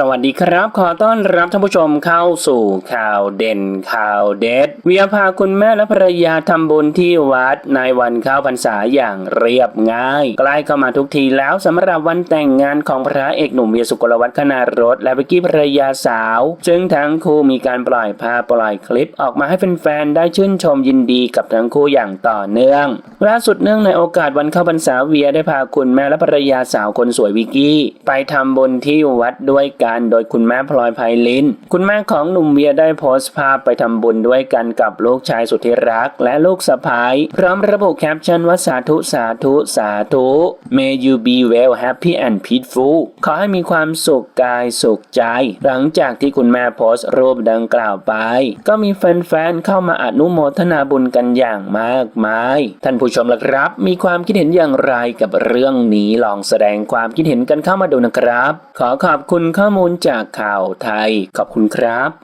สวัสดีครับ ขอต้อนรับท่านผู้ชมเข้าสู่ข่าวเด่นข่าวเด็ดเวียพาคุณแม่และภรรยาทำบุญที่วัดในวันเข้าพรรษาอย่างเรียบง่าย ใกล้เข้ามาทุกทีแล้วสำหรับวันแต่งงานของพระเอกหนุ่มเวียสุกลวัฒน์คณารถและเบกกี้ภรรยาสาว ซึ่งทั้งคู่มีการปล่อยภาพปล่อยคลิปออกมาให้แฟนๆได้ชื่นชมยินดีกับทั้งคู่อย่างต่อเนื่องล่าสุดเนื่องในโอกาสวันเข้าพรรษาเวียได้พาคุณแม่และภรรยาสาวคนสวยวิกกี้ไปทำบุญที่วัดด้วยกันโดยคุณแม่พลอยไพลิน คุณแม่ของหนุ่มเวียได้โพสต์ภาพไปทำบุญด้วยกันกับลูกชายสุดที่รัก และลูกสะพ้ายพร้อมระบุแคปชั่นว่าสาธุสาธุสาธุ May you be well happy and peaceful ขอให้มีความสุขกายสุขใจ หลังจากที่คุณแม่โพสต์รูปดังกล่าวไป ก็มีแฟนๆเข้ามาอนุโมทนาบุญกันอย่างมากมาย ท่านผู้ชมล่ะครับ มีความคิดเห็นอย่างไรกับเรื่องนี้ลองแสดงความคิดเห็นกันเข้ามาดูนะครับ ขอขอบคุณข้อมูลจากข่าวไทย ขอบคุณครับ